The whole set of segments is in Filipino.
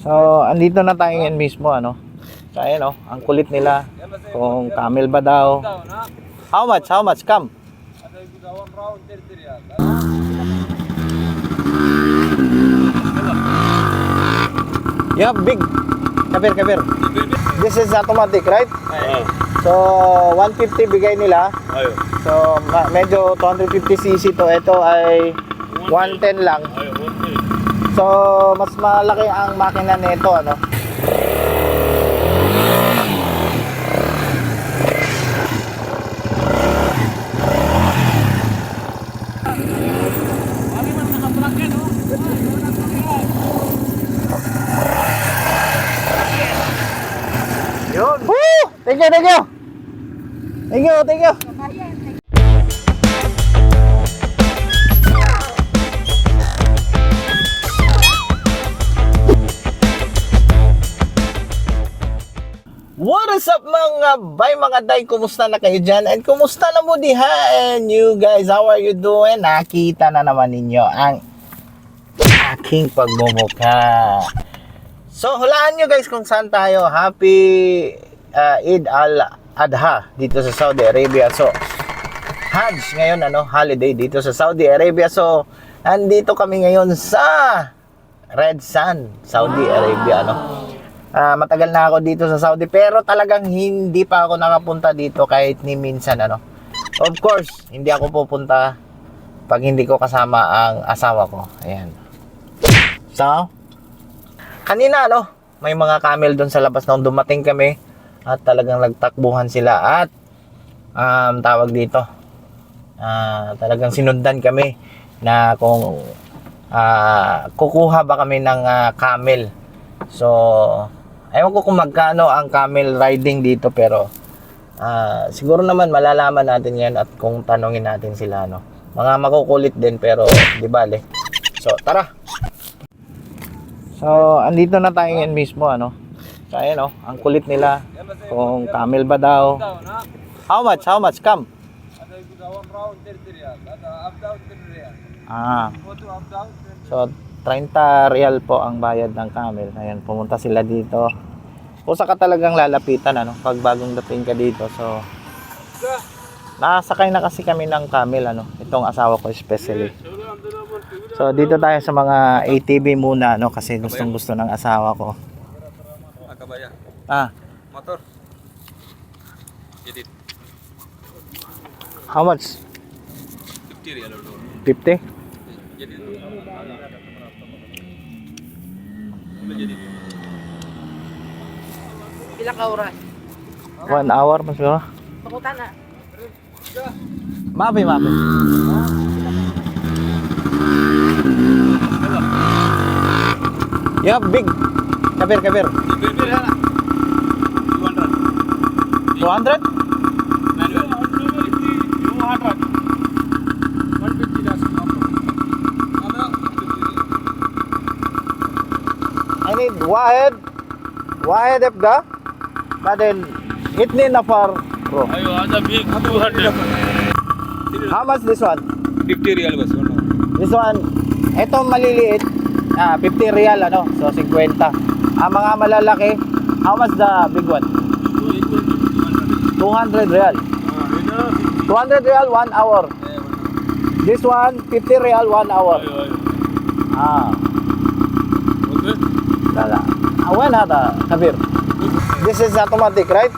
So, andito na tayo ngayon mismo, ano? So, ayan, oh, ang kulit nila. Kung camel ba daw. How much? How much? Come. You have big. Kabir, kabir. This is automatic, right? So, 150 bigay nila. So, medyo 250cc to. Ito ay 110 lang. So, mas malaki ang makina nito, ano? Yun. Woo! Thank you, thank you. Thank you, thank you. What is up mga bay, mga day? Kumusta na kayo dyan? And kumusta na mo diha? And you guys, how are you doing? Nakita na naman ninyo ang aking pagmumukha. So, hulaan nyo guys kung saan tayo. Happy uh, Eid al-Adha dito sa Saudi Arabia. So, Hajj ngayon, ano, holiday dito sa Saudi Arabia. So, andito kami ngayon sa Red Sun, Saudi Arabia, ano. Ah, matagal na ako dito sa Saudi pero talagang hindi pa ako nakapunta dito kahit ni minsan ano. Of course, hindi ako pupunta pag hindi ko kasama ang asawa ko. Ayan. So, kanina ano, may mga camel doon sa labas nung dumating kami at talagang nagtakbuhan sila at um, tawag dito. Ah, talagang sinundan kami na kung ah, kukuha ba kami ng ah, camel. So, Ewan ko kung magkano ang camel riding dito pero ah, siguro naman malalaman natin yan at kung tanongin natin sila no. Mga makukulit din pero di bale. So tara. So andito na tayo ngayon mismo ano. So ayan oh, ang kulit nila. Kung camel ba daw. How much? How much? Come. Ah. So 30 real po ang bayad ng camel. Ayan, pumunta sila dito. Kung saka talagang lalapitan ano, pag bagong dating ka dito. So Nakasakay na kasi kami ng camel ano, itong asawa ko especially. So dito tayo sa mga ATV muna no kasi gustong gusto ng asawa ko. Akabaya. Ah, Motor. How much? 50 real or 50? Jadi? Pila ka oras? One hour mas siguro. Pakutan na. Mapi, mapi. You have big. Kabir, kabir. Bibir na. 200. 200? واحد واحد يبقى بعدين اثنين نفر bro. Ayo, ada big 200. How much this one? 50 real bas. Ano? This one, ito maliliit, ah, 50 real ano, so 50. Ang mga malalaki, how much the big one? 200 real. 200 real, 1 hour. This one, 50 real, 1 hour. Ayo, ayo. Ah, When hada, Kabir? This is automatic, right?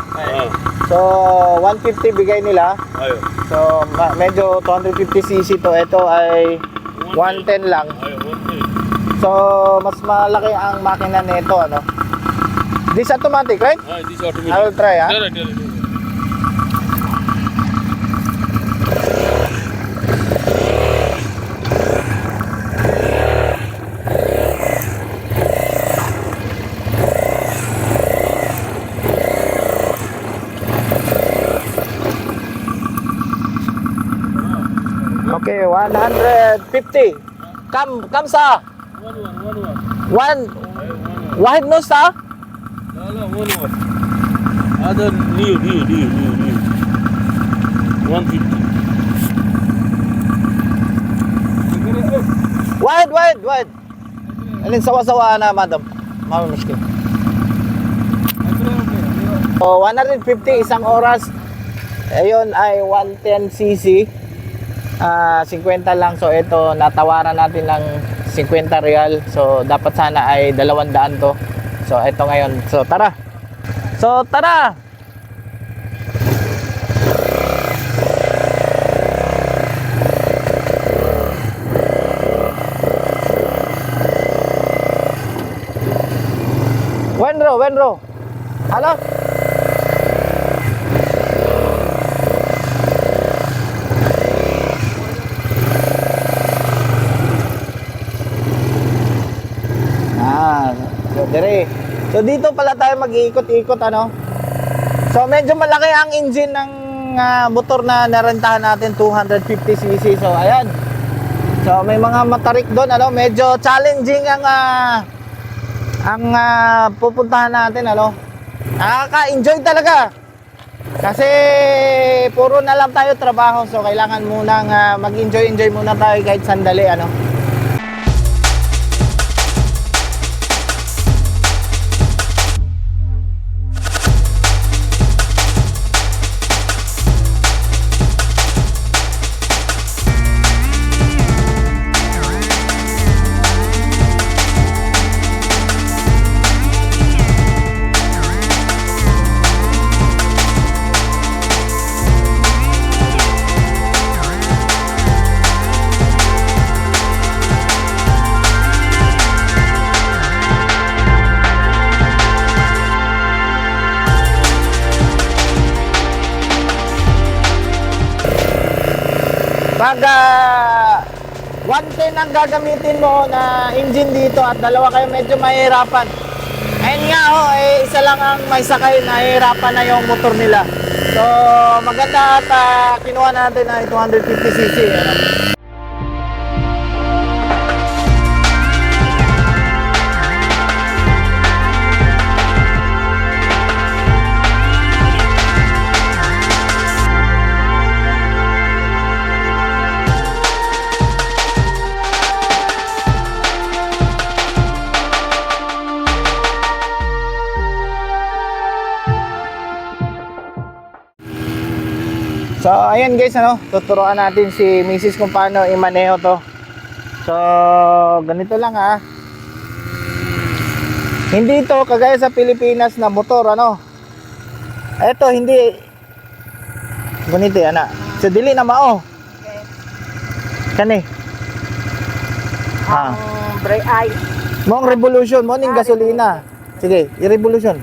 So, 150 bigay nila. So, ma- medyo 250cc to. Ito ay 110 lang. So, mas malaki ang makina nito, ano? This automatic, right? Ah, this automatic. I will try, ah. Tell it, tell it. Okay, 150. Come, come sa. One, one, one, one. One, wahid no sa? No, one, one. Other new, new, new, new, new. 150. Wahid, wahid, wahid. Alin sawa-sawa na, madam. Mahal miskin. So, 150 isang oras. Ayun ay 110cc. Ah, 50 lang. So, ito natawaran natin ng 50 real. So, dapat sana ay 200 to. So, ito ngayon. So, tara. So, tara. Wenro, Wenro. Halo? Ah, so dire. So dito pala tayo mag-iikot-ikot ano. So medyo malaki ang engine ng ah, motor na narentahan natin 250cc. So ayan. So may mga matarik doon ano, medyo challenging ang ah, ang ah, pupuntahan natin ano. Nakaka-enjoy talaga. Kasi puro na lang tayo trabaho so kailangan muna mag-enjoy-enjoy muna tayo kahit sandali ano. Pag ah, 110 ang gagamitin mo na engine dito at dalawa kayo medyo mahirapan. Ayun nga ho, eh, isa lang ang may sakay na hirapan na yung motor nila. So maganda at ah, kinuha natin ay 250cc. Ano? Ayan guys, ano, tuturuan natin si Mrs. kung paano i-maneho to. So, ganito lang ha. Hindi to kagaya sa Pilipinas na motor, ano. Ito, hindi. Ganito yan, ha. So, dili na mao. Kani. Ha. Ang brake ay. Mong revolution, mo ning gasolina. Sige, i-revolution.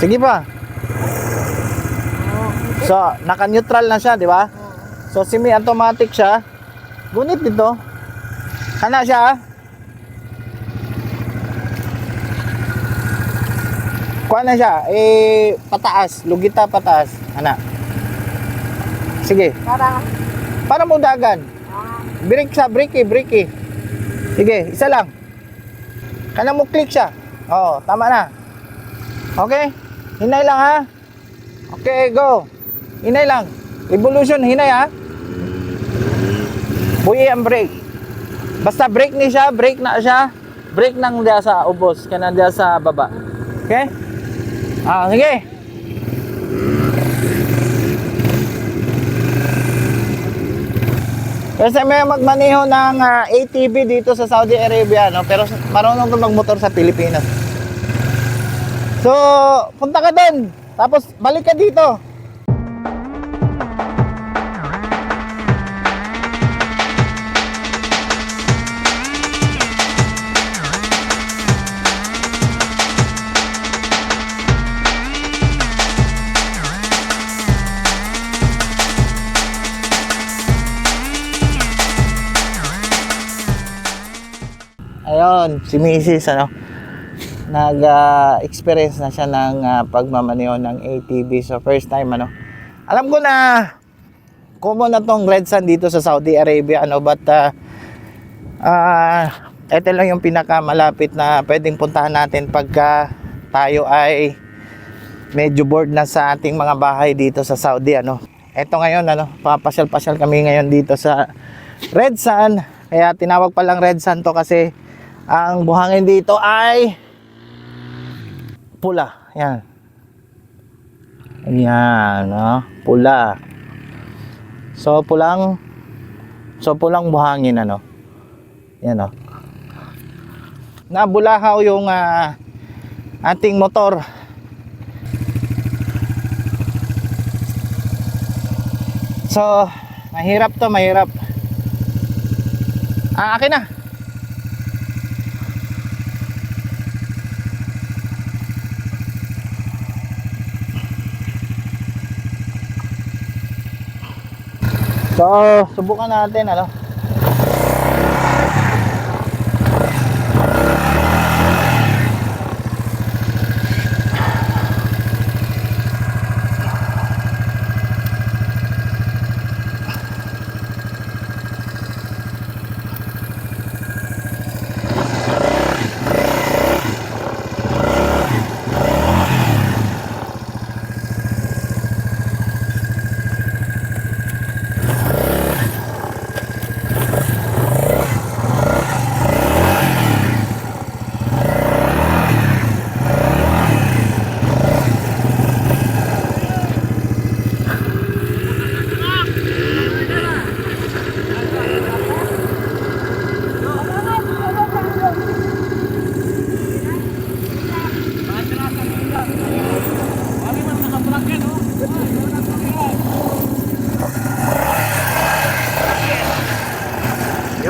Sige pa. So, naka-neutral na siya, di ba? So, semi-automatic siya. Gunit dito. Kana siya, ah. Kuha na siya. Eh, pataas. Lugita pataas. Ana. Sige. Parang, Para mo dagan. ah, Break siya, break eh, break eh. Sige, isa lang. Kana mo click siya. Oo, tama na. Okay? Hinay lang ha. Okay, go. Hinay lang. Evolution, hinay ha. Buhi ang brake. Basta brake ni siya, brake na siya. Brake nang diya sa ubos, kana diya sa baba. Okay? Ah, sige. Kasi may magmaneho ng ah, ATV dito sa Saudi Arabia, no? pero marunong ka magmotor sa Pilipinas. So, punta ka doon. Tapos, balik ka dito. Ayun, si Mrs. ano, nag-experience na siya ng ah, pagmamaneho ng ATV. So, first time, ano. Alam ko na, common na tong Red Sun dito sa Saudi Arabia, ano, but, ah, ah, ito lang yung pinakamalapit na pwedeng puntahan natin pagka tayo ay medyo bored na sa ating mga bahay dito sa Saudi, ano. Ito ngayon, ano, papasyal-pasyal kami ngayon dito sa Red Sun. Kaya tinawag pa lang Red Sun to kasi Ang buhangin dito ay pula. Yan. Ayan, no? Pula. So, pulang So, pulang buhangin, ano? Yan, oh. Nabulahaw yung ah, ating motor. So, mahirap to, mahirap. Ah, akin na. So, subukan natin ano.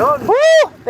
Yun. Woo! Thank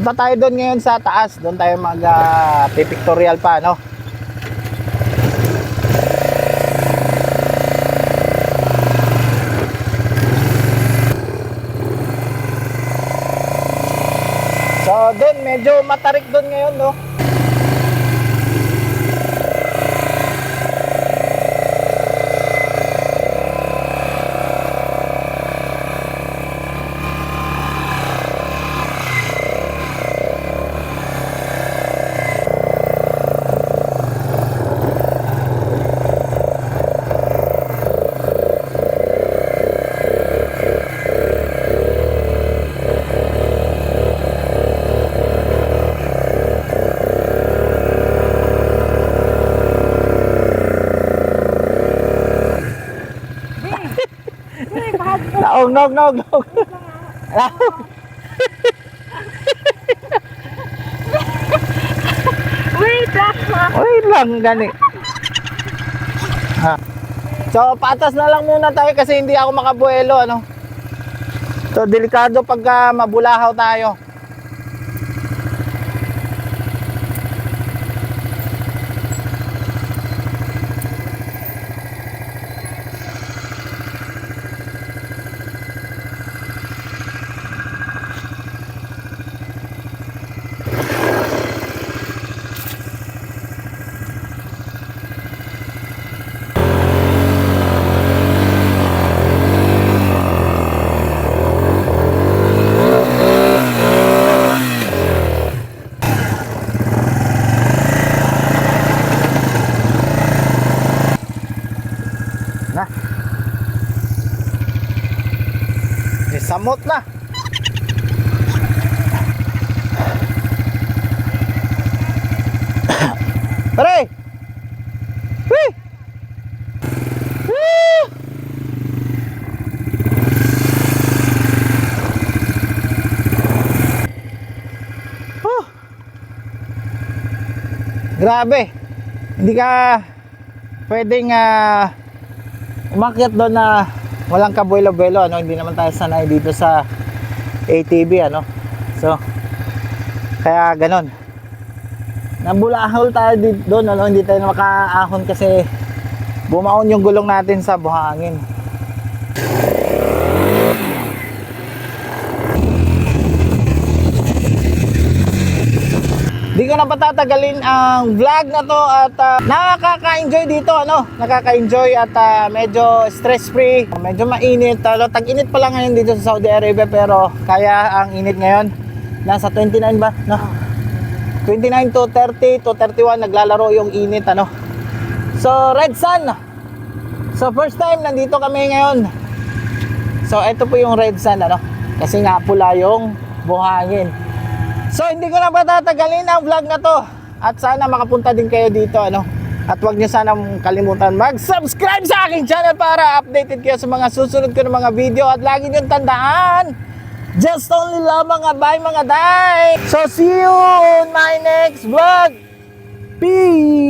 Punta tayo doon ngayon sa taas. Doon tayo mag ah, pipictorial pa, no? So, doon medyo matarik doon ngayon, no? Naog, naog, naog. Naog. Wait lang. Wait lang, gani. Ha. So, patas na lang muna tayo kasi hindi ako makabuelo, ano. So, delikado pagka mabulahaw tayo. Kamot na. Pare! Wee! Woo! Oh. Grabe. Hindi ka pwedeng uh, umakyat doon na uh, walang kabuelo-buelo ano? Hindi naman tayo sanay dito sa ATV ano? So kaya ganon. Nabulahol tayo dito doon ano? Hindi tayo makaahon kasi bumaon yung gulong natin sa buhangin Di ko na patatagalin ang vlog na to at ah, nakaka-enjoy dito ano, nakaka-enjoy at ah, medyo stress-free, medyo mainit, talo tag-init pa lang ngayon dito sa Saudi Arabia pero kaya ang init ngayon. Nasa 29 ba? No. 29 to 30 to 31 naglalaro yung init ano. So Red Sun. So first time nandito kami ngayon. So ito po yung Red Sun ano. Kasi nga pula yung buhangin. So hindi ko na patatagalin ang vlog na to at sana makapunta din kayo dito ano. At huwag niyo sana kalimutan mag-subscribe sa aking channel para updated kayo sa mga susunod ko ng mga video at lagi niyo tandaan Just only love mga bye mga day. So see you on my next vlog. Peace.